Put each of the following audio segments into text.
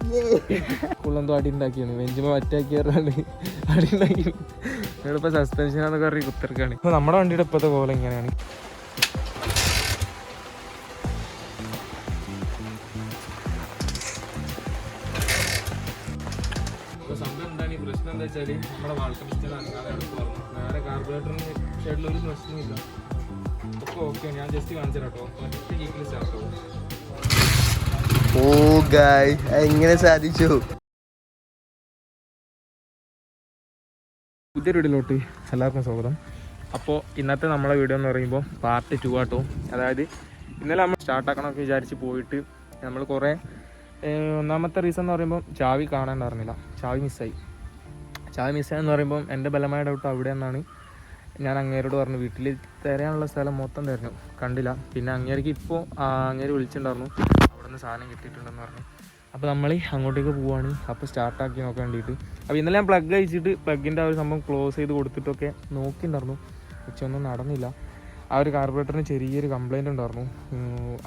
സ്കൂളിലെന്തോ അടി ഉണ്ടാക്കിയാണ് വെഞ്ചുമ്പോൾ മറ്റാക്കി പറഞ്ഞാണ്ട് അടി ഉണ്ടാക്കി. നിങ്ങളിപ്പോൾ സസ്പെൻഷനാന്നൊക്കെ പറഞ്ഞ് കുത്തിറക്കാണ് ഇപ്പൊ നമ്മുടെ വണ്ടിയുടെ ഇപ്പോഴത്തെ കോലം ഇങ്ങനെയാണ്. പ്രശ്നം എന്താ നമ്മുടെ ഷെഡിൽ ഒരു പ്രശ്നമില്ല ഓക്കെ ഞാൻ ജസ്റ്റ് കാണിച്ചു കേട്ടോ മറ്റേ ജീപ്പിൽ സ്റ്റാർട്ട് ആവും. ഓ ഗായ് എങ്ങനെ സാധിച്ചു? പുതിയൊരു വീഡിയോയിലോട്ട് എല്ലാവർക്കും സ്വാഗതം. അപ്പോൾ ഇന്നത്തെ നമ്മളെ വീഡിയോ എന്ന് പറയുമ്പോൾ പാർട്ട് ടു ആട്ടോ. അതായത് ഇന്നലെ നമ്മൾ സ്റ്റാർട്ടാക്കണമൊക്കെ വിചാരിച്ച് പോയിട്ട് നമ്മൾ കുറേ ഒന്നാമത്തെ റീസൺ എന്ന് പറയുമ്പോൾ ചാവി കാണാനുണ്ടായിരുന്നില്ല ചാവി മിസ്സായി ചാവി മിസ്സായെന്ന് പറയുമ്പോൾ എന്റെ ബലമായ ഡൗട്ട് അവിടെ നിന്നാണ് ഞാൻ അങ്ങേരോട് പറഞ്ഞു വീട്ടിൽ തരാനുള്ള സ്ഥലം മൊത്തം തരഞ്ഞു കണ്ടില്ല. പിന്നെ അങ്ങേർക്ക് ഇപ്പോൾ അങ്ങേര് വിളിച്ചിട്ടുണ്ടായിരുന്നു. അവിടെ നിന്ന് സാധനം കിട്ടിയിട്ടുണ്ടെന്ന് പറഞ്ഞു. അപ്പോൾ നമ്മൾ അങ്ങോട്ടേക്ക് പോവാണ്. അപ്പോൾ സ്റ്റാർട്ടാക്കി നോക്കാൻ വേണ്ടിയിട്ട്. അപ്പോൾ ഇന്നലെ ഞാൻ പ്ലഗ് അയച്ചിട്ട് പ്ലഗിന്റെ ആ ഒരു സംഭവം ക്ലോസ് ചെയ്ത് കൊടുത്തിട്ടൊക്കെ നോക്കിയിട്ടുണ്ടായിരുന്നു പക്ഷെ ഒന്നും നടന്നില്ല. ആ ഒരു കാർബറേറ്ററിന് ചെറിയൊരു കംപ്ലൈന്റ് ഉണ്ടായിരുന്നു.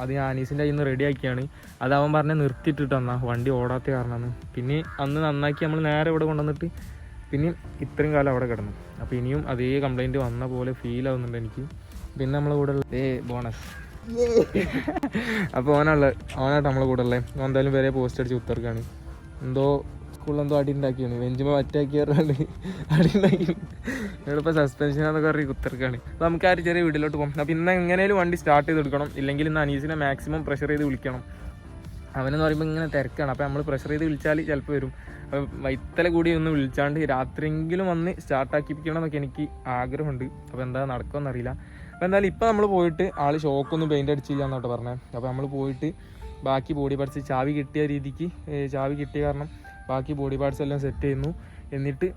അത് ഞാൻ അനീസിന്റെ നിന്ന് റെഡി ആക്കിയാണ്. അത് അവൻ പറഞ്ഞ് നിർത്തിയിട്ടിട്ട് എന്നാ വണ്ടി ഓടാത്ത കാരണമാണ് പിന്നെ അന്ന് നന്നാക്കി നമ്മൾ നേരെ ഇവിടെ കൊണ്ടുവന്നിട്ട് പിന്നെ ഇത്രയും കാലം അവിടെ കിടന്നു. അപ്പോൾ ഇനിയും അതേ കംപ്ലൈന്റ് വന്ന പോലെ ഫീൽ ആവുന്നുണ്ട് എനിക്ക്. പിന്നെ നമ്മളെ കൂടെ ഉള്ള ബോണസ് അപ്പോൾ ഓനുള്ള ഓനായിട്ട് നമ്മളെ കൂടെ ഉള്ളത് ഓൻ എന്തായാലും വരെ പോസ്റ്റ് അടിച്ച് ഉത്തർക്കാണ് എന്തോ സ്കൂളിൽ എന്തോ അടി ഉണ്ടാക്കിയാണ് വെഞ്ചുമ്പോൾ അറ്റാക്കി പറഞ്ഞാണ്ട് അടി ഉണ്ടാക്കി പറഞ്ഞ് കുത്തിറക്കാണ് അപ്പോൾ നമുക്ക് ആ ചെറിയ വീട്ടിലോട്ട് പോകും. അപ്പോൾ ഇന്ന് എങ്ങനെയും വണ്ടി സ്റ്റാർട്ട് ചെയ്ത് കൊടുക്കണം ഇല്ലെങ്കിൽ ഇന്ന് അനീസിനെ മാക്സിമം പ്രഷർ ചെയ്ത് വിളിക്കണം. അവനെന്ന് പറയുമ്പോൾ ഇങ്ങനെ തിരക്കാണ്. അപ്പോൾ നമ്മൾ പ്രഷർ ചെയ്ത് വിളിച്ചാൽ ചിലപ്പോൾ വരും. അപ്പോൾ വൈത്തല കൂടി ഒന്ന് വിളിച്ചാണ്ട് രാത്രിയെങ്കിലും വന്ന് സ്റ്റാർട്ടാക്കിപ്പിക്കണം എന്നൊക്കെ എനിക്ക് ആഗ്രഹമുണ്ട്. അപ്പോൾ എന്താ നടക്കുമെന്ന് അറിയില്ല അപ്പോൾ എന്തായാലും ഇപ്പോൾ നമ്മൾ പോയിട്ട് ആൾ ഷോക്കൊന്നും പെയിന്റ് അടിച്ചില്ല എന്നോട്ട് പറഞ്ഞത് അപ്പോൾ നമ്മൾ പോയിട്ട് ബാക്കി ബോഡി പാർട്സ് ചാവി കിട്ടിയ രീതിക്ക് ചാവി കിട്ടിയ കാരണം ബാക്കി ബോഡി പാർട്സ് എല്ലാം സെറ്റ് ചെയ്യുന്നു. എന്നിട്ട്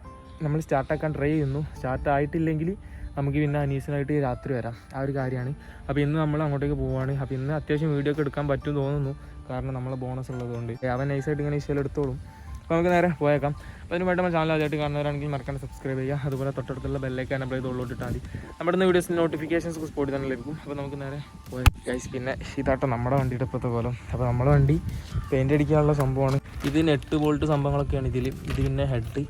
നമ്മൾ സ്റ്റാർട്ടാക്കാൻ ട്രൈ ചെയ്യുന്നു. സ്റ്റാർട്ട് ആയിട്ടില്ലെങ്കിൽ നമുക്ക് പിന്നെ അനീസിനായിട്ട് രാത്രി വരാം. ആ ഒരു കാര്യമാണ്. അപ്പോൾ ഇന്ന് നമ്മൾ അങ്ങോട്ടേക്ക് പോവുകയാണ് അപ്പോൾ ഇന്ന് അത്യാവശ്യം വീഡിയോ ഒക്കെ എടുക്കാൻ പറ്റും തോന്നുന്നു. കാരണം നമ്മൾ ബോണസ് ഉള്ളതുകൊണ്ട്. അവൻ നൈസായിട്ട് ഇങ്ങനെ ഇഷ്ടം എടുത്തോളും. അപ്പോൾ നമുക്ക് നേരെ പോയേക്കാം. അപ്പോൾ അതിനുമായിട്ട് നമ്മുടെ ചാനൽ ആദ്യമായിട്ട് കാണുന്നവരാണെങ്കിൽ മറക്കാണ്ട് സബ്സ്ക്രൈബ് ചെയ്യുക. അതുപോലെ തൊട്ടടുത്തുള്ള ബെല്ലേക്ക് എനബിൾ ചെയ്ത് ഉള്ളോട്ടിട്ടാൽ മതി. നമ്മുടെ വീഡിയോസിന് നോട്ടിഫിക്കേഷൻസ് സ്പോട്ടിൽ തന്നെ ലഭിക്കും അപ്പോൾ നമുക്ക് നേരെ പോയാൽ ഗൈസ് പിന്നെ ഇതാട്ടോ നമ്മുടെ വണ്ടിയുടെ ഇപ്പോഴത്തെ കോലം. അപ്പോൾ നമ്മുടെ വണ്ടി പെയിന്റ് അടിക്കാനുള്ള സംഭവമാണ്. ഇത് നെട്ട് ബോൾട്ട് സംഭവങ്ങളൊക്കെയാണ് ഇതിൽ ഇത് പിന്നെ ഹെഡ്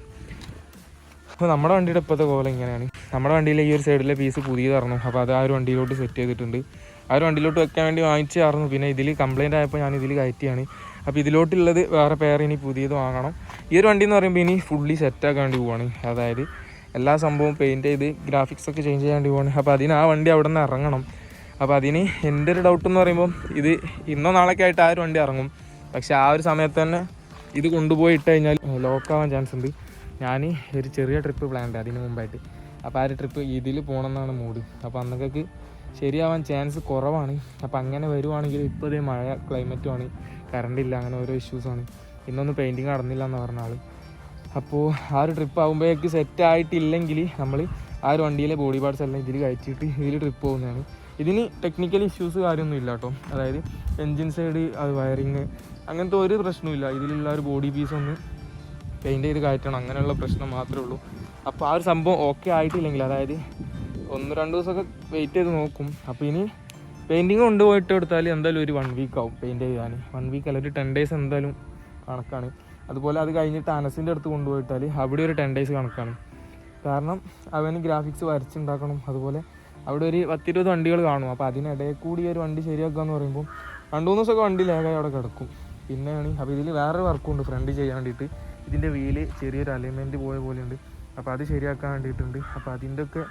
അപ്പോൾ നമ്മുടെ വണ്ടിയുടെ ഇപ്പോഴത്തെ പോലെ ഇങ്ങനെയാണ്. നമ്മുടെ വണ്ടിയിലെ ഈ ഒരു സൈഡിലെ പീസ് പുതിയതായിരുന്നു അപ്പോൾ അത് ആ ഒരു വണ്ടിയിലോട്ട് സെറ്റ് ചെയ്തിട്ടുണ്ട്. ആ ഒരു വണ്ടിയിലോട്ട് വെക്കാൻ വേണ്ടി വാങ്ങിച്ചായിരുന്നു പിന്നെ ഇതിൽ കംപ്ലയിന്റ് ആയപ്പോൾ ഞാൻ ഇതിൽ കയറ്റിയാണ്. അപ്പോൾ ഇതിലോട്ടുള്ളത് വേറെ പേർ ഇനി പുതിയത് വാങ്ങണം. ഈ ഒരു വണ്ടി എന്ന് പറയുമ്പോൾ ഇനി ഫുള്ളി സെറ്റാക്കാൻ വേണ്ടി പോവാണ്. അതായത് എല്ലാ സംഭവവും പെയിന്റ് ചെയ്ത് ഗ്രാഫിക്സ് ഒക്കെ ചേഞ്ച് ചെയ്യാൻ വേണ്ടി പോവാണ്. അപ്പോൾ അതിന് ആ വണ്ടി അവിടെ നിന്ന് ഇറങ്ങണം. അപ്പോൾ അതിന് എന്റെ ഒരു ഡൗട്ട് എന്ന് പറയുമ്പോൾ ഇത് ഇന്നോ നാളൊക്കെ ആയിട്ട് ആ ഒരു വണ്ടി ഇറങ്ങും. പക്ഷേ ആ ഒരു സമയത്ത് തന്നെ ഇത് കൊണ്ടുപോയി ഇട്ട് കഴിഞ്ഞാൽ ലോക്കാവാൻ ചാൻസ് ഉണ്ട്. ഞാൻ ഒരു ചെറിയ ട്രിപ്പ് പ്ലാൻ ഉണ്ട് അതിന് മുമ്പായിട്ട്. അപ്പോൾ ആ ഒരു ട്രിപ്പ് ഇതിൽ പോകണമെന്നാണ് മൂഡ് അപ്പോൾ അന്നൊക്കെ ശരിയാവാൻ ചാൻസ് കുറവാണ്. അപ്പോൾ അങ്ങനെ വരുവാണെങ്കിൽ ഇപ്പോൾ ഇതേ മഴ ക്ലൈമറ്റുമാണ് കറണ്ട് ഇല്ല അങ്ങനെ ഓരോ ഇഷ്യൂസാണ് ഇന്നൊന്നും പെയിന്റിങ് നടന്നില്ല എന്ന് പറഞ്ഞ ആൾ അപ്പോൾ ആ ഒരു ട്രിപ്പ് ആകുമ്പോഴേക്ക് സെറ്റ് ആയിട്ടില്ലെങ്കിൽ നമ്മൾ ആ ഒരു വണ്ടിയിലെ ബോഡി പാർട്സ് എല്ലാം ഇതിൽ കയറ്റിയിട്ട് ഇതിൽ ട്രിപ്പ് പോകുന്നതാണ്. ഇതിന് ടെക്നിക്കൽ ഇഷ്യൂസ് കാര്യമൊന്നും ഇല്ല കേട്ടോ. അതായത് എൻജിൻ സൈഡ് അത് വയറിങ് അങ്ങനത്തെ ഒരു പ്രശ്നമില്ല ഇതിലുള്ള ഒരു ബോഡി പീസ് ഒന്ന് പെയിന്റ് ചെയ്ത് കയറ്റണം. അങ്ങനെയുള്ള പ്രശ്നം മാത്രമേ ഉള്ളൂ. അപ്പോൾ ആ ഒരു സംഭവം ഓക്കെ ആയിട്ടില്ലെങ്കിൽ അതായത് ഒന്ന് രണ്ട് ദിവസമൊക്കെ വെയിറ്റ് ചെയ്ത് നോക്കും. അപ്പോൾ ഇനി പെയിന്റിങ് കൊണ്ടുപോയിട്ട് എടുത്താൽ എന്തായാലും ഒരു വൺ വീക്ക് ആവും പെയിന്റ് ചെയ്യാൻ. വൺ വീക്ക് അല്ല ഒരു ടെൻ ഡേയ്സ് എന്തായാലും കണക്കാണ്. അതുപോലെ അത് കഴിഞ്ഞിട്ട് അനസിന്റെ അടുത്ത് കൊണ്ടുപോയിട്ടാൽ അവിടെ ഒരു ടെൻ ഡേയ്സ് കണക്കാണ്. കാരണം അവന് ഗ്രാഫിക്സ് വരച്ചുണ്ടാക്കണം. അതുപോലെ അവിടെ ഒരു പത്തിരുപത് വണ്ടികൾ കാണും. അപ്പോൾ അതിനിടയിൽ കൂടി ഒരു വണ്ടി ശരിയാക്കുക എന്ന് പറയുമ്പോൾ രണ്ട് മൂന്ന് ദിവസമൊക്കെ വണ്ടി ലേഖായി അവിടെ കിടക്കും. പിന്നെയാണ് അപ്പോൾ ഇതിൽ വേറൊരു വർക്കും ഉണ്ട് ഫ്രണ്ട് ചെയ്യാൻ വേണ്ടിയിട്ട്. ഇതിന്റെ വീൽ ചെറിയൊരു അലൈൻമെന്റ് പോയ പോലെയുണ്ട്. അപ്പോൾ അത് ശരിയാക്കാൻ വേണ്ടിയിട്ടുണ്ട്. അപ്പോൾ അതിന്റെ ഒക്കെ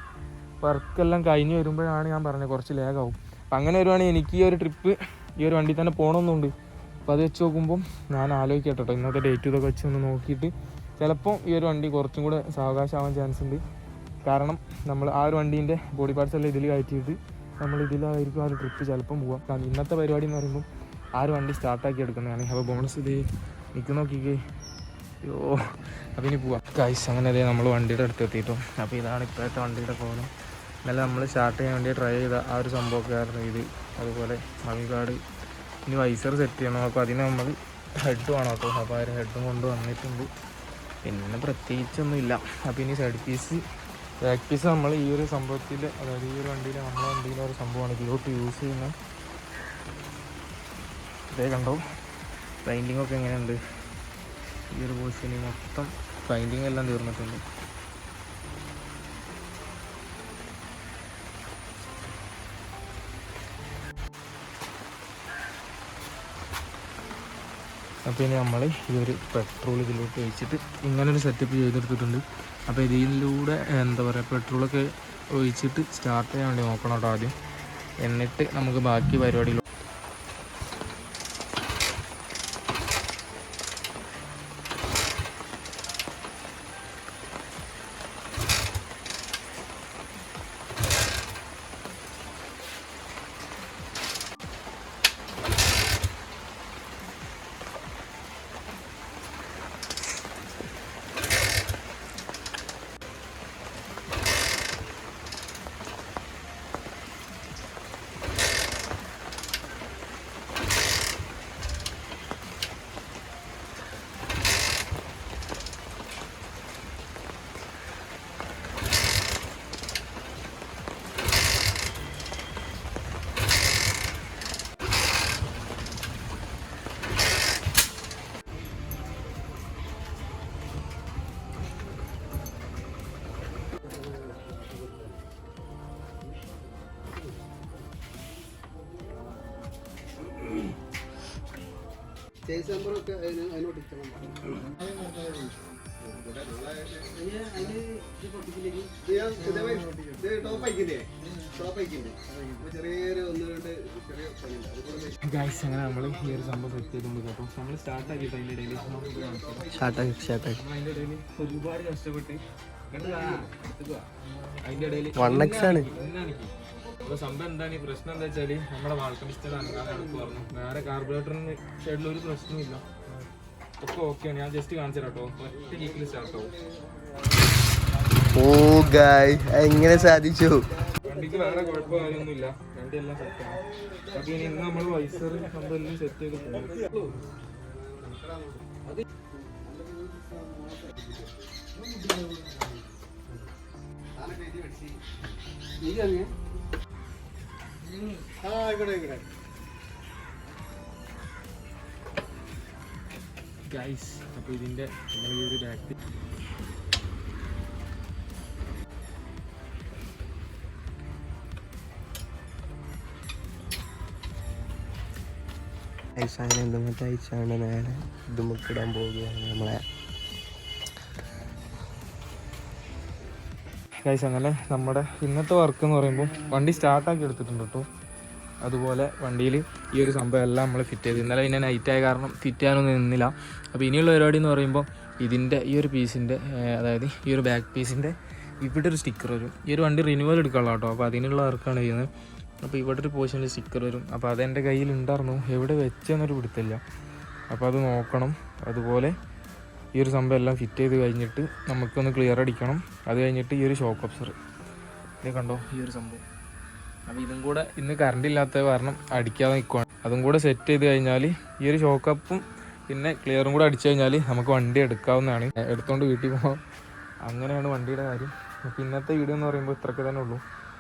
വർക്കെല്ലാം കഴിഞ്ഞ് വരുമ്പോഴാണ് ഞാൻ പറഞ്ഞത് കുറച്ച് ലേഗാവും അപ്പം അങ്ങനെ വരുവാണെങ്കിൽ എനിക്ക് ഈ ഒരു ട്രിപ്പ് ഈ ഒരു വണ്ടി തന്നെ പോകണമെന്നുണ്ട് അപ്പോൾ അത് വെച്ച് നോക്കുമ്പം ഞാൻ ആലോചിക്കട്ടെ കേട്ടോ ഇന്നത്തെ ഡേറ്റ് ഇതൊക്കെ വെച്ച് ഒന്ന് നോക്കിയിട്ട്. ചിലപ്പോൾ ഈ ഒരു വണ്ടി കുറച്ചും കൂടെ സാവകാശമാവാൻ ചാൻസ് ഉണ്ട്. കാരണം നമ്മൾ ആ ഒരു വണ്ടീന്റെ ബോഡി പാർട്സ് എല്ലാം ഇതിൽ കയറ്റിയിട്ട് നമ്മൾ ഇതിലായിരിക്കും ആ ഒരു ട്രിപ്പ് ചിലപ്പം പോവാം. കാരണം ഇന്നത്തെ പരിപാടി എന്ന് പറയുമ്പോൾ ആ ഒരു വണ്ടി സ്റ്റാർട്ടാക്കി എടുക്കുന്നതാണ്. അപ്പോൾ ബോണസ് ഇത് നിൽക്കുന്ന നോക്കിക്കേ. അയ്യോ അപ്പം ഇനി പോവാം. കൈസ് അങ്ങനെ അതേ നമ്മൾ വണ്ടിയുടെ അടുത്ത് എത്തിയിട്ടു. അപ്പോൾ ഇതാണ് ഇപ്പോഴത്തെ വണ്ടിയുടെ കോലം. ഇന്നലെ നമ്മൾ സ്റ്റാർട്ട് ചെയ്യാൻ വേണ്ടി ട്രൈ ചെയ്ത ആ ഒരു സംഭവമൊക്കെ ആയിരുന്നു ഇത്. അതുപോലെ മൺകാട് ഇനി വൈസർ സെറ്റ് ചെയ്യണം. അപ്പോൾ അതിന് നമ്മൾ ഹെഡ് വേണം കേട്ടോ. അപ്പോൾ ആ ഒരു ഹെഡും കൊണ്ട് വന്നിട്ടുണ്ട്. പിന്നെ പ്രത്യേകിച്ചൊന്നുമില്ല അപ്പോൾ ഇനി സൈഡ് പീസ് ബാക്ക് പീസ് നമ്മൾ ഈ ഒരു സംഭവത്തിൽ അതായത് ഈ ഒരു വണ്ടിയിൽ നമ്മളെ വണ്ടിയിലെ ഒരു സംഭവമാണ് ഇതിലോട്ട് യൂസ് ചെയ്യുന്നത്. ഇതേ കണ്ടോ? ഒക്കെ എങ്ങനെയുണ്ട്? ഈ ഒരു പോസ്റ്റിന് മൊത്തം പെയിന്റിങ് എല്ലാം തീർന്നിട്ടുണ്ട്. അപ്പോൾ ഇനി നമ്മൾ ഈ ഒരു പെട്രോൾ ഇതിലോട്ട് ഒഴിച്ചിട്ട് ഇങ്ങനൊരു സെറ്റപ്പ് ചെയ്തെടുത്തിട്ടുണ്ട്. അപ്പോൾ ഇതിലൂടെ എന്താ പറയുക പെട്രോളൊക്കെ ഒഴിച്ചിട്ട് സ്റ്റാർട്ട് ചെയ്യാൻ വേണ്ടി നോക്കണം കേട്ടോ ആദ്യം. എന്നിട്ട് നമുക്ക് ബാക്കി പരിപാടികൾ ചേസ് നമ്പറൊക്കെ അതിനോട് ചെറിയ പണിയുണ്ട്. അതുകൂടെ ഗൈസ് അങ്ങനെ നമ്മൾ ഈ ഒരു സംഭവം സെറ്റ് ചെയ്തുകൊണ്ട് കേട്ടോ നമ്മൾ സ്റ്റാർട്ട് ആക്കിയിട്ട് അതിന്റെ ഇടയിൽ സ്റ്റാർട്ടാക്കി സ്റ്റാർട്ടാക്കി അതിന്റെ ഇടയിൽ ഒരുപാട് കഷ്ടപ്പെട്ട്. അതിന്റെ ഇടയിൽ വൺ എക്സ് ആണ്. അപ്പോൾ സംഭവം എന്താണ്? ഈ പ്രശ്നം എന്താ വെച്ചാൽ നമ്മുടെ അനങ്ങാൻ എടുക്കും പറഞ്ഞു. വേറെ കാർബറേറ്ററിന് ഷെഡിൽ ഒരു പ്രശ്നമില്ല ഒക്കെ ഓക്കെയാണ് ഞാൻ ജസ്റ്റ് കാണിച്ചു കേട്ടോ ഒറ്റ കീക്കിൽ സ്റ്റാർട്ട് ആവും. ഓ ഗായ് എങ്ങനെ സാധിച്ചു? വണ്ടിക്ക് വേറെ കുഴപ്പമോ കാര്യമൊന്നുമില്ല. വണ്ടി എല്ലാം സെറ്റാണ് അപ്പൊ ഇനി ഇന്ന് നമ്മൾ വൈസർ സംഭവം എല്ലാം സെറ്റ് ചെയ്ത് പോകും ആ ഇവിടെ ഇവിടെ ഗൈസ് അപ്പോൾ ഇതിന്റെ ഈ ഒരു ബാക്ക് ഐസ് അങ്ങനെ എന്തെങ്കിലും നേരെ നേരെ ഇതുമൊക്കിടാൻ പോവുകയാണ് നമ്മളെ ഗൈസ് അങ്ങനെ നമ്മുടെ ഇന്നത്തെ വർക്ക് എന്ന് പറയുമ്പോൾ വണ്ടി സ്റ്റാർട്ടാക്കി എടുത്തിട്ടുണ്ട് കേട്ടോ അതുപോലെ വണ്ടിയിൽ ഈ ഒരു സംഭവം എല്ലാം നമ്മൾ ഫിറ്റ് ചെയ്ത്. ഇന്നലെ പിന്നെ നൈറ്റ് ആയ കാരണം ഫിറ്റ് ചെയ്യാനൊന്നും നിന്നില്ല. അപ്പോൾ ഇനിയുള്ള പരിപാടി എന്ന് പറയുമ്പോൾ ഇതിന്റെ ഈ ഒരു പീസിന്റെ അതായത് ഈ ഒരു ബാക്ക് പീസിന്റെ ഇവിടെ ഒരു സ്റ്റിക്കർ വരും. ഈ ഒരു വണ്ടി റിന്യൂവൽ എടുക്കാനുള്ള കേട്ടോ അപ്പോൾ അതിനുള്ള വർക്കാണ് ചെയ്യുന്നത്. അപ്പോൾ ഇവിടെ ഒരു പോർഷനിൽ സ്റ്റിക്കർ വരും. അപ്പോൾ അതെന്റെ കയ്യിൽ ഉണ്ടായിരുന്നു എവിടെ വെച്ചെന്നൊരു പിടുത്തില്ല അപ്പോൾ അത് നോക്കണം. അതുപോലെ ഈ ഒരു സംഭവം എല്ലാം ഫിറ്റ് ചെയ്ത് കഴിഞ്ഞിട്ട് നമുക്കൊന്ന് ക്ലിയർ അടിക്കണം. അത് കഴിഞ്ഞിട്ട് ഈ ഒരു ഷോക്ക് അബ്സർ ഇത് കണ്ടോ? ഈ ഒരു സംഭവം. അപ്പോൾ ഇതും കൂടെ ഇന്ന് കറണ്ട് ഇല്ലാത്ത കാരണം അടിക്കാതെ നിൽക്കുവാണ് അതും കൂടെ സെറ്റ് ചെയ്ത് കഴിഞ്ഞാൽ ഈ ഒരു ഷോക്ക് ഷോക്കപ്പും പിന്നെ ക്ലിയറും കൂടെ അടിച്ചു കഴിഞ്ഞാൽ നമുക്ക് വണ്ടി എടുക്കാവുന്നതാണ്. എടുത്തുകൊണ്ട് വീട്ടിൽ പോകാം അങ്ങനെയാണ് വണ്ടിയുടെ കാര്യം. അപ്പോൾ ഇന്നത്തെ വീഡിയോ എന്ന് പറയുമ്പോൾ ഇത്രയ്ക്ക് തന്നെ ഉള്ളൂ.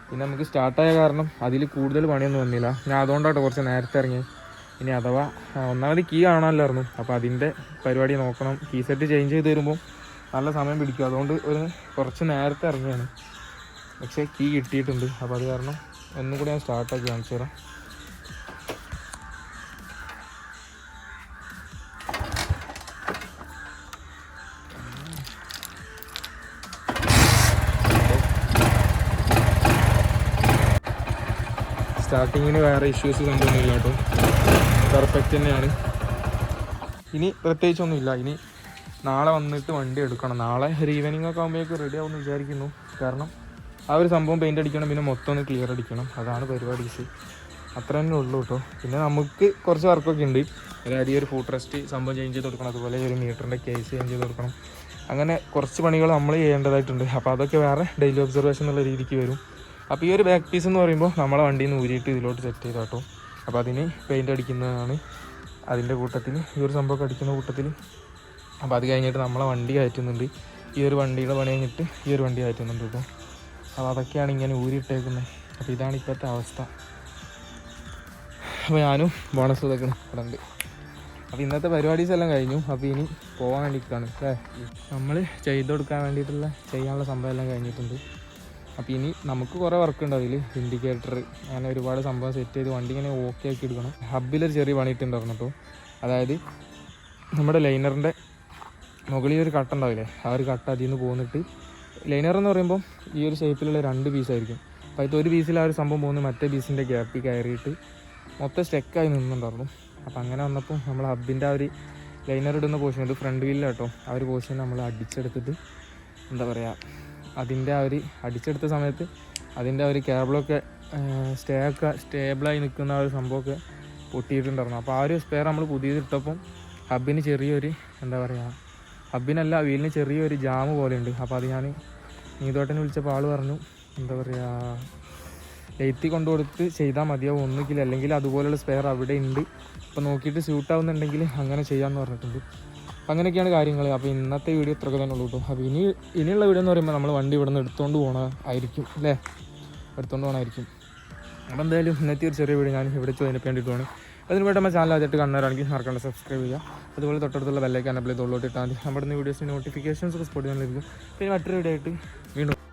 പിന്നെ നമുക്ക് സ്റ്റാർട്ടായ കാരണം അതിൽ കൂടുതൽ പണിയൊന്നും വന്നില്ല. ഞാൻ അതുകൊണ്ടാട്ടോ കുറച്ച് നേരത്തെ ഇറങ്ങി ഇനി അഥവാ ഒന്നാമത് കീ കാണാമല്ലായിരുന്നു അപ്പോൾ അതിന്റെ പരിപാടി നോക്കണം. കീ സെറ്റ് ചേഞ്ച് ചെയ്ത് വരുമ്പോൾ നല്ല സമയം പിടിക്കും. അതുകൊണ്ട് ഒരു കുറച്ച് നേരത്തെ ഇറങ്ങിയാണ്. പക്ഷേ കീ കിട്ടിയിട്ടുണ്ട്. അപ്പോൾ അത് കാരണം ഒന്നും കൂടി ഞാൻ സ്റ്റാർട്ടാക്കി കാണിച്ചു തരാം. സ്റ്റാർട്ടിങ്ങിന് വേറെ ഇഷ്യൂസ് കണ്ടുവന്നില്ല കേട്ടോ. പെർഫെക്റ്റ് തന്നെയാണ്. ഇനി പ്രത്യേകിച്ചൊന്നുമില്ല. ഇനി നാളെ വന്നിട്ട് വണ്ടി എടുക്കണം. നാളെ ഒരു ഈവനിങ് ഒക്കെ ആകുമ്പോഴേക്കും റെഡി ആവുമെന്ന് വിചാരിക്കുന്നു. കാരണം ആ ഒരു സംഭവം പെയിന്റ് അടിക്കണം പിന്നെ മൊത്തം ഒന്ന് ക്ലിയർ അടിക്കണം. അതാണ് പരിപാടീസ് അത്ര തന്നെ ഉള്ളൂ കേട്ടോ പിന്നെ നമുക്ക് കുറച്ച് വർക്കൊക്കെ ഉണ്ട്. അതായത് ഈ ഒരു ഫുഡ് റെസ്റ്റ് സംഭവം ചേഞ്ച് ചെയ്ത് കൊടുക്കണം. അതുപോലെ ഒരു മീറ്ററിന്റെ കേസ് ചേഞ്ച് ചെയ്ത് കൊടുക്കണം. അങ്ങനെ കുറച്ച് പണികൾ നമ്മൾ ചെയ്യേണ്ടതായിട്ടുണ്ട്. അപ്പോൾ അതൊക്കെ വേറെ ഡെയിലി ഒബ്സർവേഷൻ എന്നുള്ള രീതിക്ക് വരും. അപ്പോൾ ഈ ഒരു ബാക്ക് പീസ് എന്ന് പറയുമ്പോൾ നമ്മളെ വണ്ടിയിൽ നിന്ന് ഊരിയിട്ട് ഇതിലോട്ട് സെറ്റ് ചെയ്ത് കേട്ടോ അപ്പോൾ അതിന് പെയിന്റ് അടിക്കുന്നതാണ് അതിന്റെ കൂട്ടത്തിൽ ഈ ഒരു സംഭവമൊക്കെ അടിക്കുന്ന കൂട്ടത്തിൽ അപ്പോൾ അത് കഴിഞ്ഞിട്ട് നമ്മളെ വണ്ടി കയറ്റുന്നുണ്ട്. ഈ ഒരു വണ്ടിയുടെ പണി കഴിഞ്ഞിട്ട് ഈ ഒരു വണ്ടി കയറ്റുന്നുണ്ട് ഇപ്പോൾ അപ്പോൾ അതൊക്കെയാണ് ഇങ്ങനെ ഊരിയിട്ടേക്കുന്നത് അപ്പോൾ ഇതാണ് ഇപ്പോഴത്തെ അവസ്ഥ. അപ്പോൾ ഞാനും ബോണസ് ഇതൊക്കെ ഇവിടെ അപ്പോൾ ഇന്നത്തെ പരിപാടീസ് എല്ലാം കഴിഞ്ഞു. അപ്പോൾ ഇനി പോകാൻ വേണ്ടിയിട്ടാണ് അല്ലേ? നമ്മൾ ചെയ്ത് കൊടുക്കാൻ വേണ്ടിയിട്ടുള്ള ചെയ്യാനുള്ള സംഭവം എല്ലാം കഴിഞ്ഞിട്ടുണ്ട്. അപ്പോൾ ഇനി നമുക്ക് കുറേ വർക്ക് ഉണ്ട് അതിൽ ഇൻഡിക്കേറ്റർ അങ്ങനെ ഒരുപാട് സംഭവം സെറ്റ് ചെയ്ത് വണ്ടി ഇങ്ങനെ ഓക്കെ ആക്കി എടുക്കണം. ഹബിലൊരു ചെറിയ പണിയിട്ടുണ്ടായിരുന്നു കേട്ടോ അതായത് നമ്മുടെ ലൈനറിന്റെ മുകളിൽ ഒരു കട്ട ഉണ്ടാവില്ലേ? ആ ഒരു കട്ട അതിൽ നിന്ന് പോന്നിട്ട് ലൈനർ എന്ന് പറയുമ്പോൾ ഈ ഒരു ഷേപ്പിലുള്ള രണ്ട് പീസായിരിക്കും അപ്പോൾ അതിൽ ഒരു പീസിൽ ആ ഒരു സംഭവം പോകുന്നു മറ്റേ പീസിന്റെ ഗ്യാപ്പിൽ കയറിയിട്ട് മൊത്തം സ്റ്റെക്കായി നിന്നുണ്ടായിരുന്നു അപ്പോൾ അങ്ങനെ വന്നപ്പോൾ നമ്മൾ ഹബിന്റെ ആ ഒരു ലൈനർ ഇടുന്ന പോർഷൻ ഇത് ഫ്രണ്ട് വീലിൽ കേട്ടോ ആ ഒരു പോർഷൻ നമ്മൾ അടിച്ചെടുത്തിട്ട് എന്താ പറയുക അതിന്റെ ആ ഒരു അടിച്ചെടുത്ത സമയത്ത് അതിന്റെ ആ ഒരു കേബിളൊക്കെ സ്റ്റേ ഒക്കെ സ്റ്റേബിളായി നിൽക്കുന്ന ആ ഒരു സംഭവമൊക്കെ പൊട്ടിയിട്ടുണ്ടായിരുന്നു. അപ്പോൾ ആ ഒരു സ്പെയർ നമ്മൾ പുതിയതിട്ടപ്പം ഹബിന് ചെറിയൊരു എന്താ പറയുക ഹബിനല്ല വീലിന് ചെറിയൊരു ജാമ് പോലെയുണ്ട്. അപ്പോൾ അത് ഞാൻ നീതോട്ടനെ വിളിച്ചപ്പോൾ ആൾ പറഞ്ഞു എന്താ പറയുക എയ്ത്തി കൊണ്ടു കൊടുത്ത് ചെയ്താൽ മതിയാവും ഒന്നുകിൽ അല്ലെങ്കിൽ അതുപോലെയുള്ള സ്പെയർ അവിടെ ഉണ്ട്. അപ്പോൾ നോക്കിയിട്ട് സ്യൂട്ടാവുന്നുണ്ടെങ്കിൽ അങ്ങനെ ചെയ്യാമെന്ന് പറഞ്ഞിട്ടുണ്ട്. അപ്പം അങ്ങനെയൊക്കെയാണ് കാര്യങ്ങൾ അപ്പോൾ ഇന്നത്തെ വീഡിയോ ഇത്രയൊക്കെ തന്നെ ഉള്ളൂ കേട്ടോ അപ്പോൾ ഇനി ഇനിയുള്ള വീഡിയോ എന്ന് പറയുമ്പോൾ നമ്മൾ വണ്ടി ഇവിടെ നിന്ന് എടുത്തുകൊണ്ട് പോകണ ആയിരിക്കും അല്ലേ? എടുത്തുകൊണ്ട് പോകണമായിരിക്കും അപ്പോൾ എന്തായാലും ഇന്നത്തെ ഒരു ചെറിയ വീഡിയോ ഞാൻ ഇവിടെ ചോദിക്കാൻ വേണ്ടിയിട്ടാണ് അതിന് വേണ്ടി നമ്മൾ ചാനൽ ആദ്യമായിട്ട് കാണുന്നവരാണെങ്കിൽ മറക്കാണ്ട് സബ്സ്ക്രൈബ് ചെയ്യുക. അതുപോലെ തൊട്ടടുത്തുള്ള ബെല്ലൈക്കാൻ അപ്ലൈ തൊള്ളോട്ട് ഇട്ടാൽ നമ്മുടെ വീഡിയോസിന് നോട്ടിഫിക്കേഷൻസ് ഒക്കെ സ്പോട്ട് ചെയ്യാൻ പിന്നെ മറ്റൊരു വീഡിയോ ആയിട്ട് വീണ്ടും